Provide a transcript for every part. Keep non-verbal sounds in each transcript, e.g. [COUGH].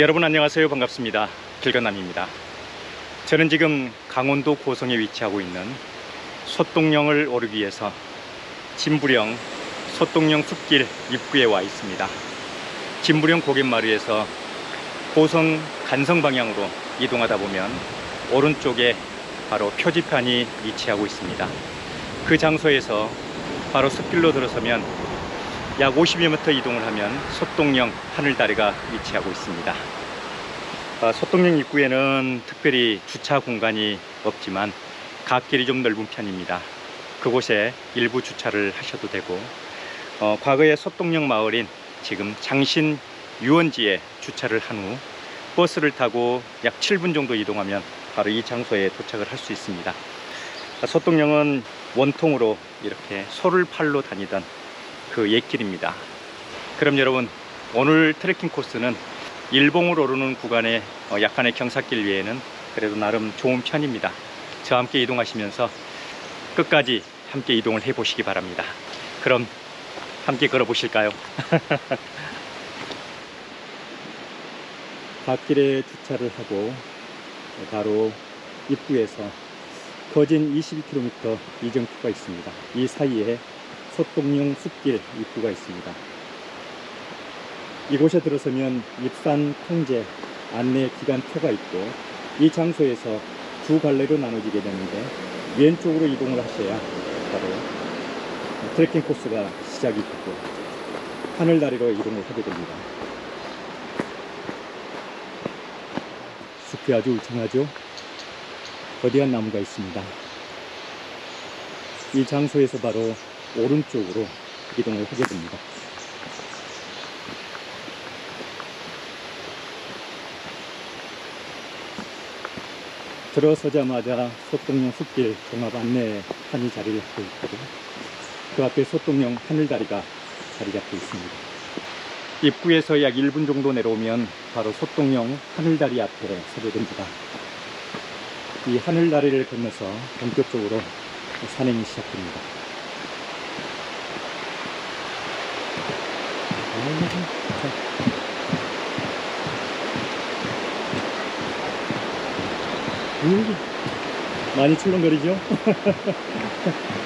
여러분 안녕하세요. 반갑습니다. 길건남입니다. 저는 지금 강원도 고성에 위치하고 있는 소똥령을 오르기 위해서 진부령 소똥령 숲길 입구에 와 있습니다. 진부령 고갯마루에서 고성 간성 방향으로 이동하다 보면 오른쪽에 바로 표지판이 위치하고 있습니다. 그 장소에서 바로 숲길로 들어서면 약 50여 m 이동을 하면 소똥령 하늘다리가 위치하고 있습니다. 아, 소똥령 입구에는 특별히 주차 공간이 없지만 갓길이 좀 넓은 편입니다. 그곳에 일부 주차를 하셔도 되고 어, 과거의 소똥령 마을인 지금 장신 유원지에 주차를 한 후 버스를 타고 약 7분 정도 이동하면 바로 이 장소에 도착을 할 수 있습니다. 아, 소똥령은 원통으로 이렇게 소를 팔로 다니던 그 옛길입니다. 그럼 여러분 오늘 트레킹 코스는 일봉을 오르는 구간의 어, 약간의 경사길 외에는 그래도 나름 좋은 편입니다. 저와 함께 이동하시면서 끝까지 함께 이동을 해 보시기 바랍니다. 그럼 함께 걸어 보실까요? 갓길에 [LAUGHS] 주차를 하고 바로 입구에서 거진 22km 이정표가 있습니다. 이 사이에 소똥령 숲길 입구가 있습니다. 이곳에 들어서면 입산 통제 안내 기간표가 있고 이 장소에서 두 갈래로 나눠지게 되는데 왼쪽으로 이동을 하셔야 바로 트레킹 코스가 시작이 되고 하늘다리로 이동을 하게 됩니다. 숲이 아주 울창하죠? 거대한 나무가 있습니다. 이 장소에서 바로 오른쪽으로 이동을 하게 됩니다. 들어서자마자 소똥령 숲길 종합 안내판이 자리를 하고 있고 그 앞에 소똥령 하늘다리가 자리 잡고 있습니다. 입구에서 약 1분 정도 내려오면 바로 소똥령 하늘다리 앞에 서게 됩니다. 이 하늘다리를 건너서 본격적으로 산행이 시작됩니다. 음, 많이 출렁거리죠? [LAUGHS]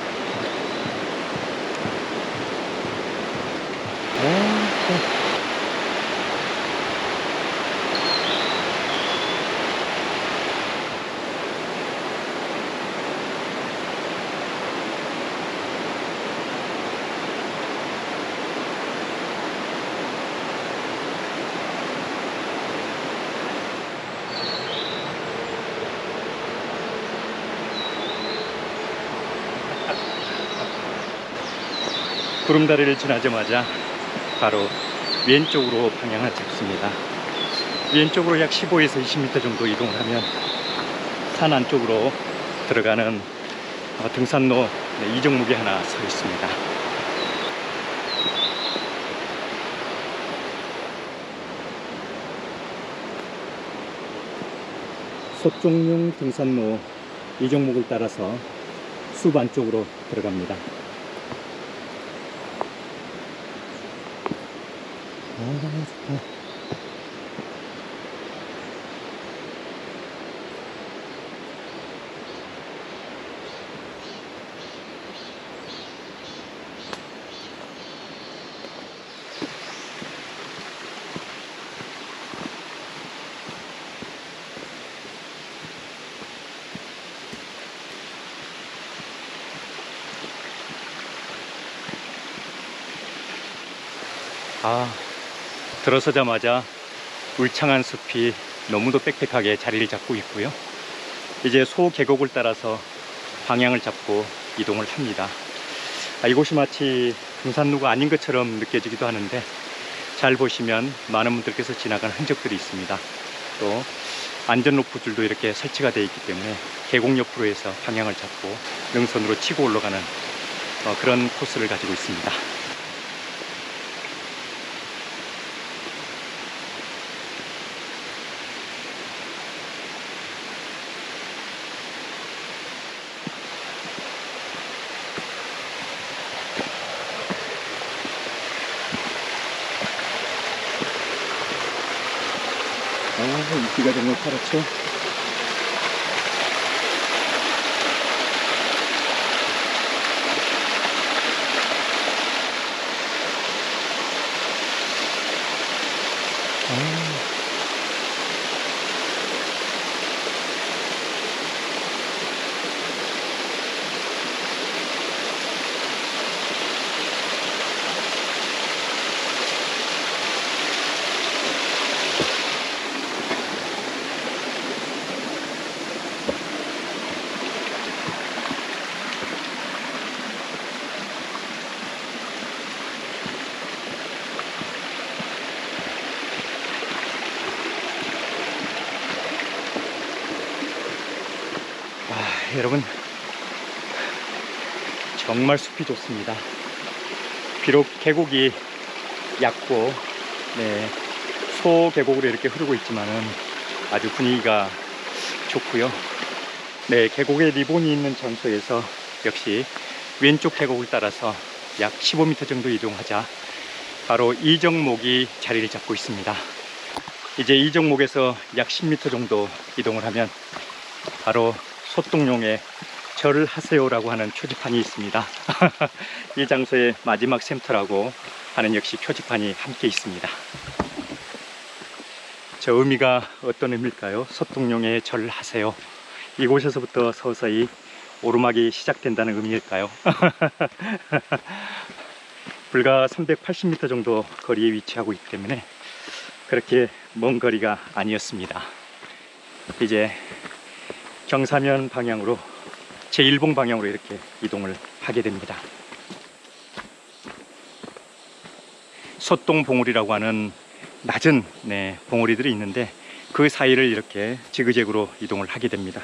구름다리를 지나자마자 바로 왼쪽으로 방향을 잡습니다. 왼쪽으로 약 15에서 20m 정도 이동을 하면 산 안쪽으로 들어가는 어, 등산로 네, 이정목이 하나 서 있습니다. 소종룡 등산로 이정목을 따라서 숲 안쪽으로 들어갑니다. 아, 좋다. 들어서자마자 울창한 숲이 너무도 빽빽하게 자리를 잡고 있고요. 이제 소 계곡을 따라서 방향을 잡고 이동을 합니다. 아, 이곳이 마치 등산로가 아닌 것처럼 느껴지기도 하는데 잘 보시면 많은 분들께서 지나간 흔적들이 있습니다. 또 안전 로프들도 이렇게 설치가 되어 있기 때문에 계곡 옆으로 해서 방향을 잡고 능선으로 치고 올라가는 어, 그런 코스를 가지고 있습니다. 인 여러분 정말 숲이 좋습니다. 비록 계곡이 얕고 네, 소 계곡으로 이렇게 흐르고 있지만은 아주 분위기가 좋고요. 네, 계곡에 리본이 있는 장소에서 역시 왼쪽 계곡을 따라서 약 15m 정도 이동하자 바로 이정목이 자리를 잡고 있습니다. 이제 이정목에서 약 10m 정도 이동을 하면 바로 소똥용의 절을 하세요라고 하는 표지판이 있습니다. [LAUGHS] 이 장소의 마지막 센터라고 하는 역시 표지판이 함께 있습니다. 저 의미가 어떤 의미일까요? 소똥용의 절을 하세요. 이곳에서부터 서서히 오르막이 시작된다는 의미일까요? [LAUGHS] 불과 380m 정도 거리에 위치하고 있기 때문에 그렇게 먼 거리가 아니었습니다. 이제 경사면 방향으로 제1봉 방향으로 이렇게 이동을 하게 됩니다. 소똥 봉우리라고 하는 낮은 네, 봉우리들이 있는데 그 사이를 이렇게 지그재그로 이동을 하게 됩니다.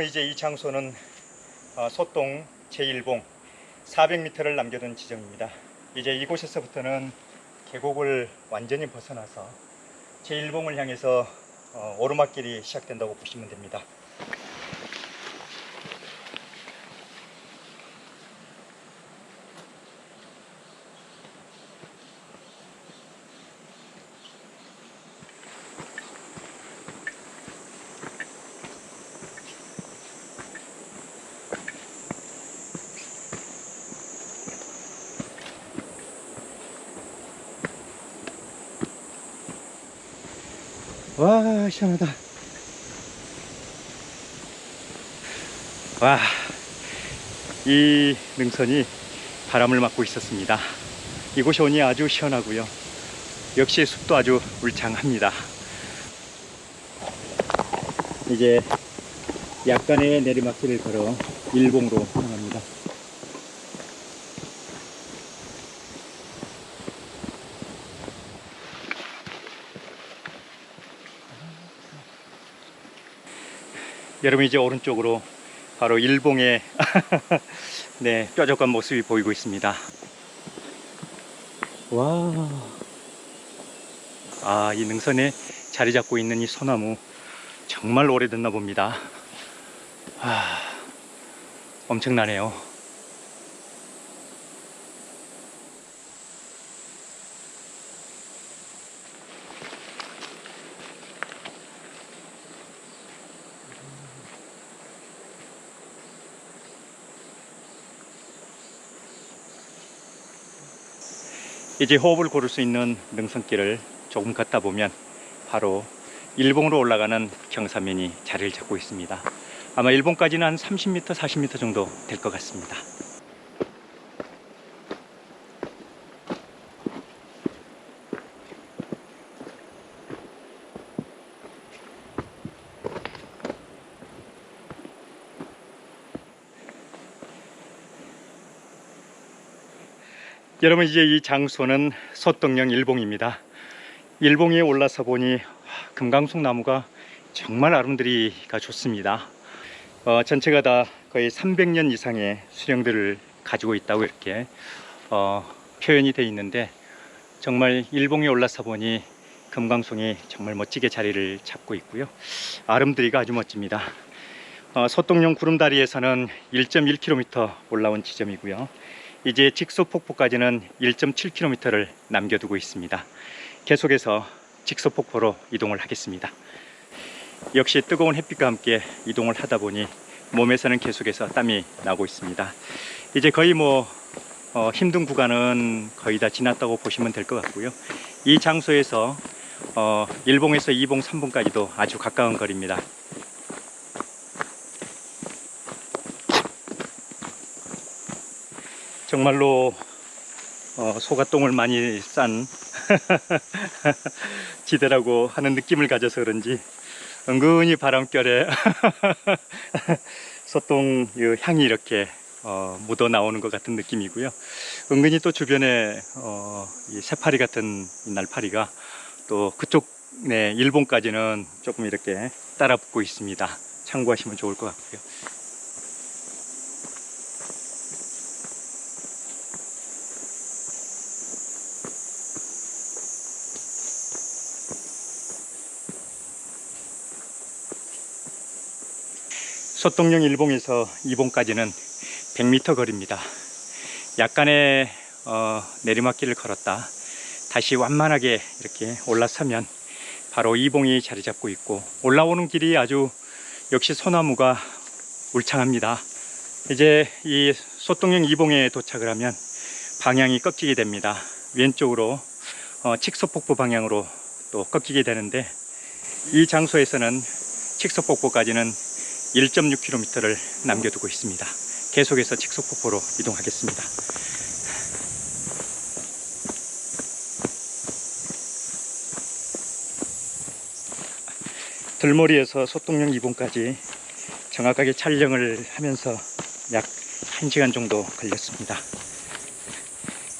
여러분 이제 이 장소는 어, 소똥 제1봉 400m를 남겨둔 지점입니다. 이제 이곳에서부터는 계곡을 완전히 벗어나서 제1봉을 향해서 어, 오르막길이 시작된다고 보시면 됩니다. 와 시원하다. 와 이 능선이 바람을 맞고 있었습니다. 이곳이 오니 아주 시원하고요. 역시 숲도 아주 울창합니다. 이제 약간의 내리막길을 걸어 일봉으로 향합니다 여러분 이제 오른쪽으로 바로 일봉의 [LAUGHS] 네, 뾰족한 모습이 보이고 있습니다. 와. 아, 이 능선에 자리 잡고 있는 이 소나무 정말 오래됐나 봅니다. 아, 엄청나네요. 이제 호흡을 고를 수 있는 능선길을 조금 걷다 보면 바로 일봉으로 올라가는 경사면이 자리를 잡고 있습니다. 아마 일봉까지는 한 30m, 40m 정도 될 것 같습니다. 여러분 이제 이 장소는 소떡령 일봉입니다. 일봉에 올라서 보니 와, 금강송 나무가 정말 아름드리가 좋습니다. 어, 전체가 다 거의 300년 이상의 수령들을 가지고 있다고 이렇게 어, 표현이 되어 있는데 정말 일봉에 올라서 보니 금강송이 정말 멋지게 자리를 잡고 있고요. 아름드리가 아주 멋집니다. 어, 소떡령 구름다리에서는 1.1km 올라온 지점이고요. 이제 직소폭포까지는 1.7km를 남겨두고 있습니다. 계속해서 직소폭포로 이동을 하겠습니다. 역시 뜨거운 햇빛과 함께 이동을 하다 보니 몸에서는 계속해서 땀이 나고 있습니다. 이제 거의 뭐 어, 힘든 구간은 거의 다 지났다고 보시면 될 것 같고요. 이 장소에서 어, 1봉에서 2봉, 3봉까지도 아주 가까운 거리입니다. 정말로 어, 소가 똥을 많이 싼 [LAUGHS] 지대라고 하는 느낌을 가져서 그런지 은근히 바람결에 [LAUGHS] 소똥 이 향이 이렇게 어, 묻어 나오는 것 같은 느낌이고요. 은근히 또 주변에 어, 이 새파리 같은 이 날파리가 또 그쪽 네, 일본까지는 조금 이렇게 따라 붙고 있습니다. 참고하시면 좋을 것 같고요. 소똥령 일봉에서 이봉까지는 100m 거리입니다. 약간의 어, 내리막길을 걸었다. 다시 완만하게 이렇게 올라서면 바로 이봉이 자리 잡고 있고 올라오는 길이 아주 역시 소나무가 울창합니다. 이제 이 소똥령 이봉에 도착을 하면 방향이 꺾이게 됩니다. 왼쪽으로 어, 칙소폭포 방향으로 또 꺾이게 되는데 이 장소에서는 칙소폭포까지는 1.6km를 남겨두고 있습니다. 계속해서 칙소폭포로 이동하겠습니다. 들머리에서 소똥령 2봉까지 정확하게 촬영을 하면서 약 1시간 정도 걸렸습니다.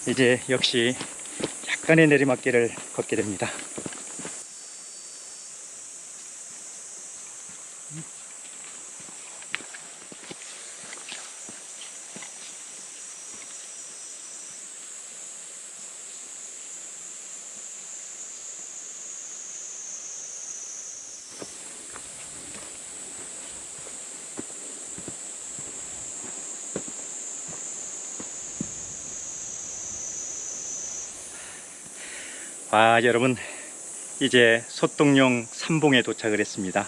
이제 역시 약간의 내리막길을 걷게 됩니다. 아, 여러분, 이제 소똥령 3봉에 도착을 했습니다.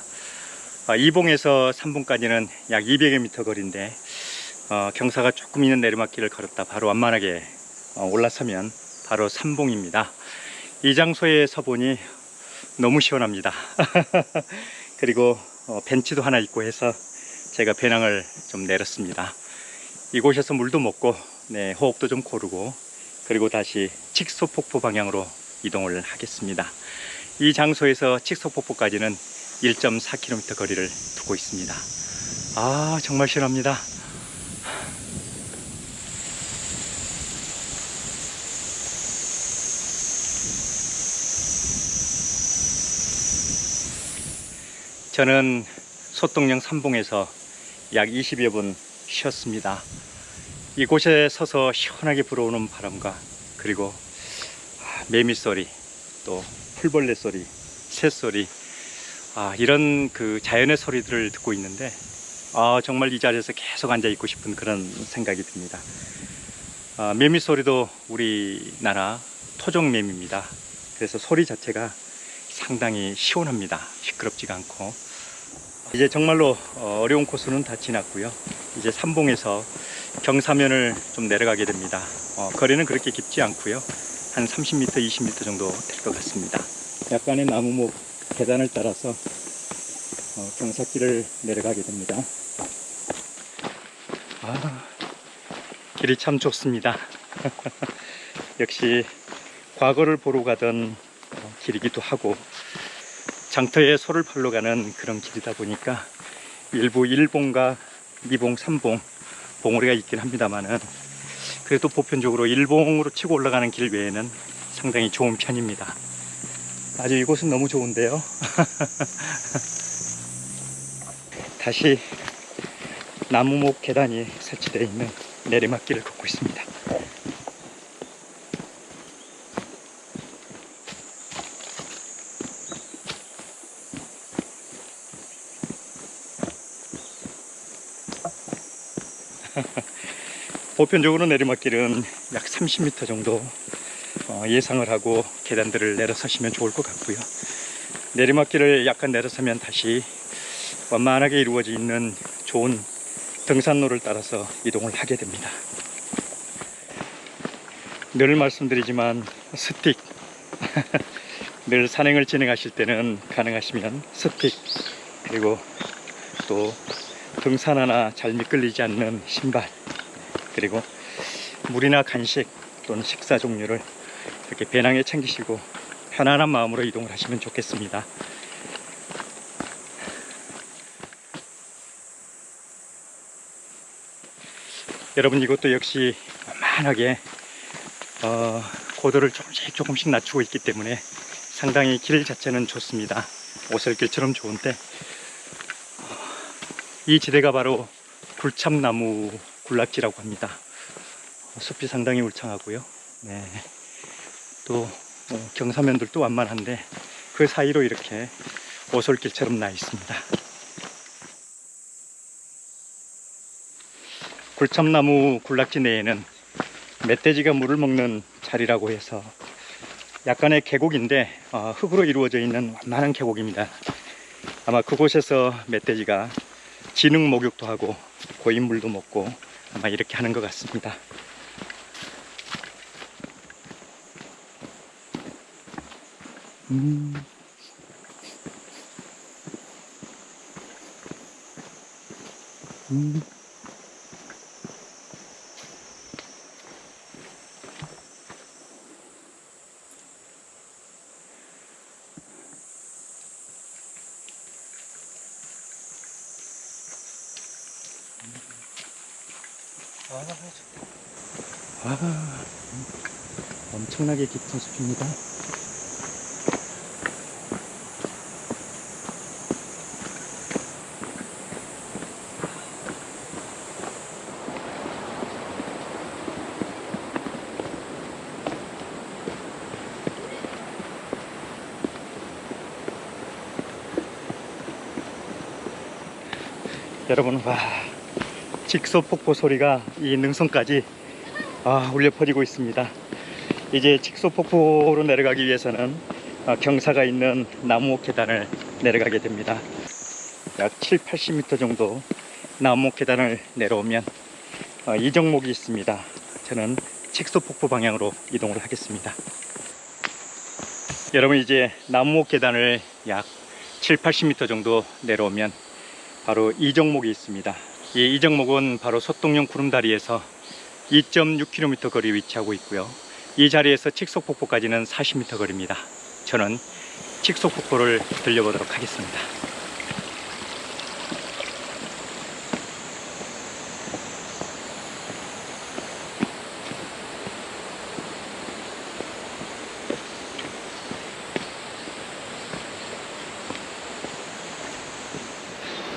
아, 2봉에서 3봉까지는 약 200여 미터 거리인데, 어, 경사가 조금 있는 내리막길을 걸었다 바로 완만하게 어, 올라서면 바로 3봉입니다. 이 장소에 서보니 너무 시원합니다. [LAUGHS] 그리고 어, 벤치도 하나 있고 해서 제가 배낭을 좀 내렸습니다. 이곳에서 물도 먹고, 네, 호흡도 좀 고르고, 그리고 다시 칙소폭포 방향으로 이동을 하겠습니다. 이 장소에서 칙소폭포까지는 1.4km 거리를 두고 있습니다. 아, 정말 시원합니다. 저는 소똥령 삼봉에서 약 20여 분 쉬었습니다. 이곳에 서서 시원하게 불어오는 바람과 그리고 매미 소리, 또 풀벌레 소리, 새 소리, 아, 이런 그 자연의 소리들을 듣고 있는데, 아, 정말 이 자리에서 계속 앉아 있고 싶은 그런 생각이 듭니다. 아, 매미 소리도 우리나라 토종 매미입니다. 그래서 소리 자체가 상당히 시원합니다. 시끄럽지가 않고. 이제 정말로 어, 어려운 코스는 다 지났고요. 이제 삼봉에서 경사면을 좀 내려가게 됩니다. 어, 거리는 그렇게 깊지 않고요. 한 30m, 20m 정도 될 것 같습니다. 약간의 나무목 계단을 따라서 어, 경사길을 내려가게 됩니다. 아, 길이 참 좋습니다. [LAUGHS] 역시 과거를 보러 가던 어, 길이기도 하고 장터에 소를 팔러 가는 그런 길이다 보니까 일부 1봉과 2봉, 3봉 봉우리가 있긴 합니다만은 그래도 보편적으로 일봉으로 치고 올라가는 길 외에는 상당히 좋은 편입니다. 아주 이곳은 너무 좋은데요. [LAUGHS] 다시 나무목 계단이 설치되어 있는 내리막길을 걷고 있습니다. 보편적으로 내리막길은 약 30m 정도 어, 예상을 하고 계단들을 내려서시면 좋을 것 같고요. 내리막길을 약간 내려서면 다시 완만하게 이루어져 있는 좋은 등산로를 따라서 이동을 하게 됩니다. 늘 말씀드리지만 스틱 [LAUGHS] 늘 산행을 진행하실 때는 가능하시면 스틱 그리고 또 등산 하나 잘 미끌리지 않는 신발 그리고 물이나 간식 또는 식사 종류를 이렇게 배낭에 챙기시고 편안한 마음으로 이동을 하시면 좋겠습니다. 여러분 이것도 역시 만하게 어, 고도를 조금씩 조금씩 낮추고 있기 때문에 상당히 길 자체는 좋습니다. 오솔길처럼 좋은데 어, 이 지대가 바로 굴참나무 군락지라고 합니다. 어, 숲이 상당히 울창하고요. 네. 또 어, 경사면들도 완만한데 그 사이로 이렇게 오솔길처럼 나 있습니다. 굴참나무 군락지 내에는 멧돼지가 물을 먹는 자리라고 해서 약간의 계곡인데 어, 흙으로 이루어져 있는 완만한 계곡입니다. 아마 그곳에서 멧돼지가 진흙 목욕도 하고 고인물도 먹고 아마 이렇게 하는 것 같습니다. 음. 음. 아, 엄청나게 깊은 숲입니다. 여러분, 와, 직소 폭포 소리가 이 능선까지 아, 울려 퍼지고 있습니다. 이제 직소 폭포로 내려가기 위해서는 아, 경사가 있는 나무 계단을 내려가게 됩니다. 약 7, 80m 정도 나무 계단을 내려오면 어, 이정목이 있습니다. 저는 직소 폭포 방향으로 이동을 하겠습니다. 여러분 이제 나무 계단을 약 7, 80m 정도 내려오면 바로 이 정목이 있습니다. 이 이정목은 바로 소똥령 구름다리에서 2.6km 거리 위치하고 있고요. 이 자리에서 칙속폭포까지는 40m 거리입니다. 저는 칙속폭포를 들려보도록 하겠습니다.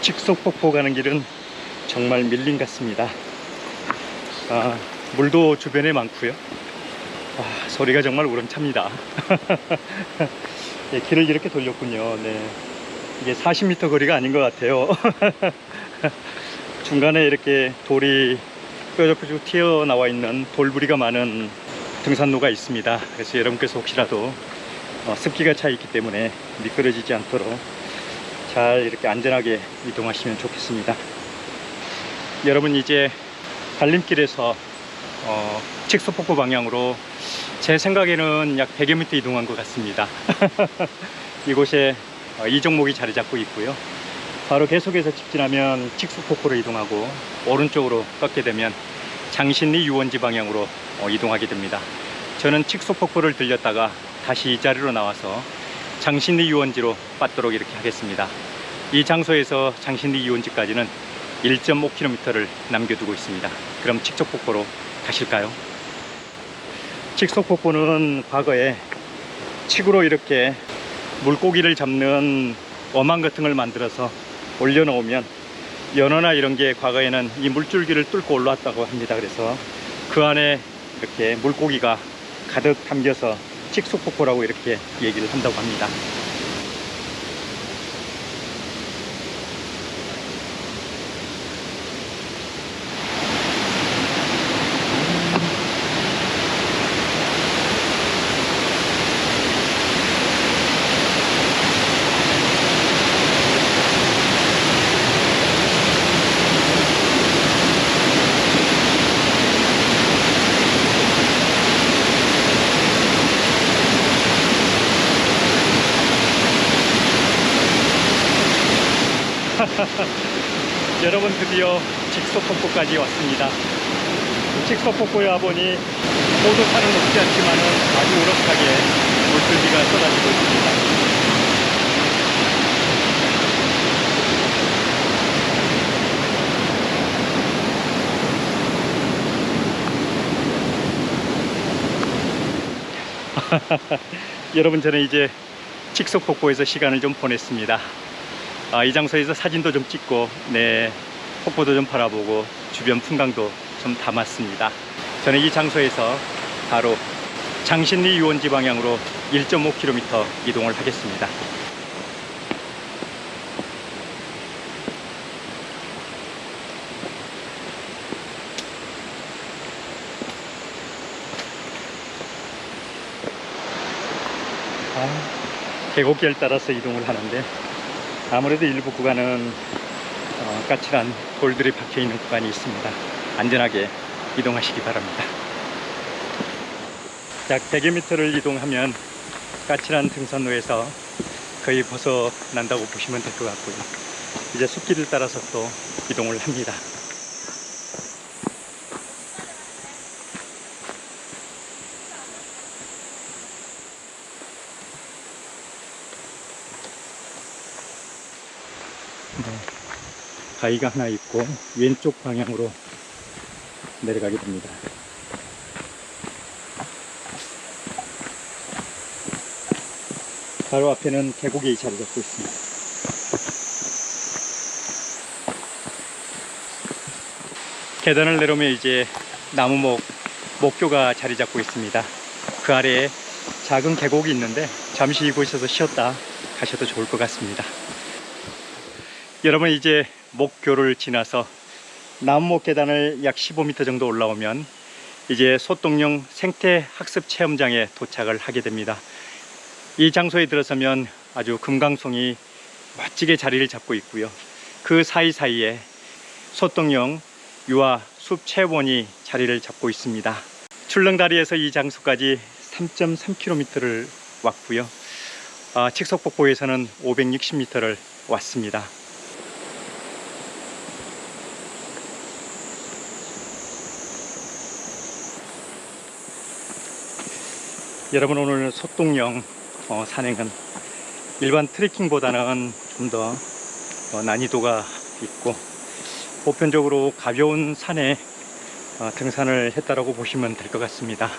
칙속폭포 가는 길은 정말 밀림 같습니다. 아, 물도 주변에 많고요. 아, 소리가 정말 우렁찹니다. [LAUGHS] 예, 길을 이렇게 돌렸군요. 네. 이게 40m 거리가 아닌 것 같아요. [LAUGHS] 중간에 이렇게 돌이 뾰족뾰족 튀어나와 있는 돌부리가 많은 등산로가 있습니다. 그래서 여러분께서 혹시라도 어, 습기가 차 있기 때문에 미끄러지지 않도록 잘 이렇게 안전하게 이동하시면 좋겠습니다. 여러분 이제 갈림길에서 어, 칙소폭포 방향으로 제 생각에는 약 100여 미터 이동한 것 같습니다. [LAUGHS] 이곳에 어, 이종목이 자리 잡고 있고요. 바로 계속해서 직진하면 칙소폭포로 이동하고 오른쪽으로 꺾게 되면 장신리 유원지 방향으로 어, 이동하게 됩니다. 저는 칙소폭포를 들렸다가 다시 이 자리로 나와서 장신리 유원지로 빠도록 이렇게 하겠습니다. 이 장소에서 장신리 유원지까지는 1.5km를 남겨두고 있습니다. 그럼 칙촉폭포로 가실까요? 직속폭포는 과거에 칡으로 이렇게 물고기를 잡는 어망 같은 걸 만들어서 올려놓으면 연어나 이런 게 과거에는 이 물줄기를 뚫고 올라왔다고 합니다. 그래서 그 안에 이렇게 물고기가 가득 담겨서 칙속폭포라고 이렇게 얘기를 한다고 합니다. 여러분 드디어 직소폭포까지 왔습니다. 직소폭포에 와보니 모두산은 높지 않지만 아주 우럭하게 물줄기가 쏟아지고 있습니다. [LAUGHS] 여러분 저는 이제 직속폭포에서 시간을 좀 보냈습니다. 아, 이 장소에서 사진도 좀 찍고 네 폭포도 좀 바라보고 주변 풍광도 좀 담았습니다. 저는 이 장소에서 바로 장신리 유원지 방향으로 1.5km 이동을 하겠습니다. 아, 계곡길 따라서 이동을 하는데 아무래도 일부 구간은 어, 까칠한 돌들이 박혀 있는 구간이 있습니다. 안전하게 이동하시기 바랍니다. 약 100m를 이동하면 까칠한 등산로에서 거의 벗어난다고 보시면 될 것 같고요. 이제 숲길을 따라서 또 이동을 합니다. 네. 가위가 하나 있고 왼쪽 방향으로 내려가게 됩니다. 바로 앞에는 계곡이 자리 잡고 있습니다. 계단을 내려오면 이제 나무목 목교가 자리 잡고 있습니다. 그 아래에 작은 계곡이 있는데 잠시 이곳에서 쉬었다 가셔도 좋을 것 같습니다. 여러분 이제 목교를 지나서 나무목 계단을 약 15m 정도 올라오면 이제 소똥령 생태 학습 체험장에 도착을 하게 됩니다. 이 장소에 들어서면 아주 금강송이 멋지게 자리를 잡고 있고요. 그 사이사이에 소똥령 유아 숲 체원이 자리를 잡고 있습니다. 출렁다리에서 이 장소까지 3.3km를 왔고요. 아, 칙석폭포에서는 560m를 왔습니다. 여러분 오늘 소똥령 어, 산행은 일반 트레킹보다는 좀 더 난이도가 있고 보편적으로 가벼운 산에 어, 등산을 했다라고 보시면 될 것 같습니다.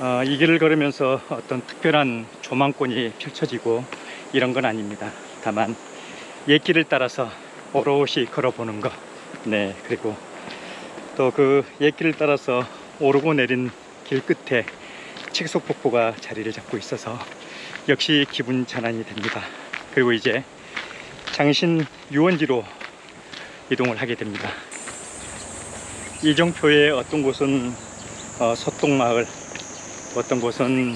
어, 이 길을 걸으면서 어떤 특별한 조망권이 펼쳐지고 이런 건 아닙니다. 다만 옛길을 따라서 오롯이 걸어보는 것. 네, 그리고 또 그 옛길을 따라서 오르고 내린 길 끝에 칙속 폭포가 자리를 잡고 있어서 역시 기분 전환이 됩니다. 그리고 이제 장신 유원지로 이동을 하게 됩니다. 이정표의 어떤 곳은 어, 서똥마을, 어떤 곳은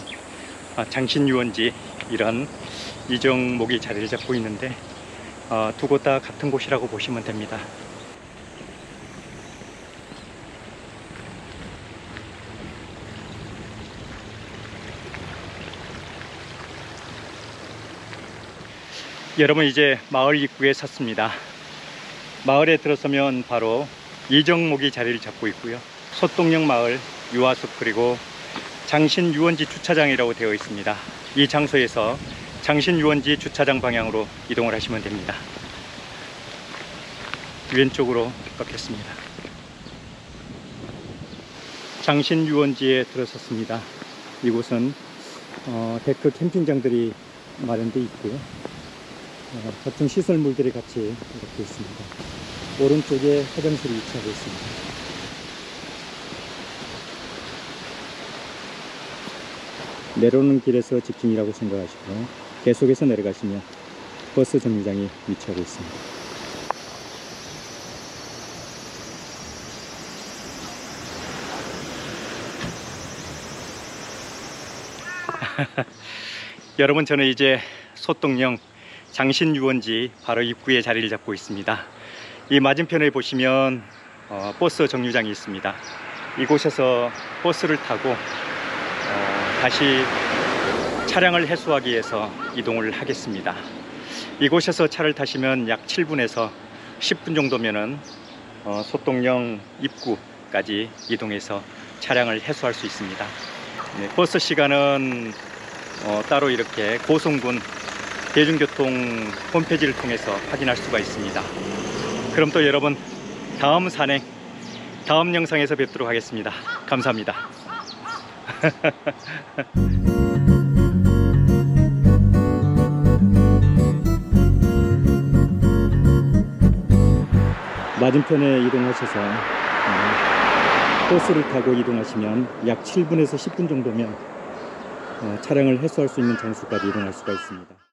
아, 장신 유원지 이런 이정목이 자리를 잡고 있는데 어, 두곳 다 같은 곳이라고 보시면 됩니다. 여러분 이제 마을 입구에 섰습니다. 마을에 들어서면 바로 이정목이 자리를 잡고 있고요. 소똥령 마을 유아숲 그리고 장신 유원지 주차장이라고 되어 있습니다. 이 장소에서 장신 유원지 주차장 방향으로 이동을 하시면 됩니다. 왼쪽으로 꺾겠습니다. 장신 유원지에 들어섰습니다. 이곳은 어, 데크 캠핑장들이 마련돼 있고 어, 각종 시설물들이 같이 이렇게 있습니다. 오른쪽에 화장실이 위치하고 있습니다. 내려오는 길에서 직진이라고 생각하시고 계속해서 내려가시면 버스 정류장이 위치하고 있습니다. [LAUGHS] 여러분 저는 이제 소똥령 장신 유원지 바로 입구에 자리를 잡고 있습니다. 이 맞은편에 보시면 어, 버스 정류장이 있습니다. 이곳에서 버스를 타고 어, 다시 차량을 해소하기 위해서 이동을 하겠습니다. 이곳에서 차를 타시면 약 7분에서 10분 정도면은 어, 소똥령 입구까지 이동해서 차량을 해소할 수 있습니다. 네, 버스 시간은 어, 따로 이렇게 고성군 대중교통 홈페이지를 통해서 확인할 수가 있습니다. 그럼 또 여러분 다음 산행 다음 영상에서 뵙도록 하겠습니다. 감사합니다. [LAUGHS] 맞은편에 이동하셔서 어, 버스를 타고 이동하시면 약 7분에서 10분 정도면 어, 차량을 해소할 수 있는 장소까지 이동할 수가 있습니다.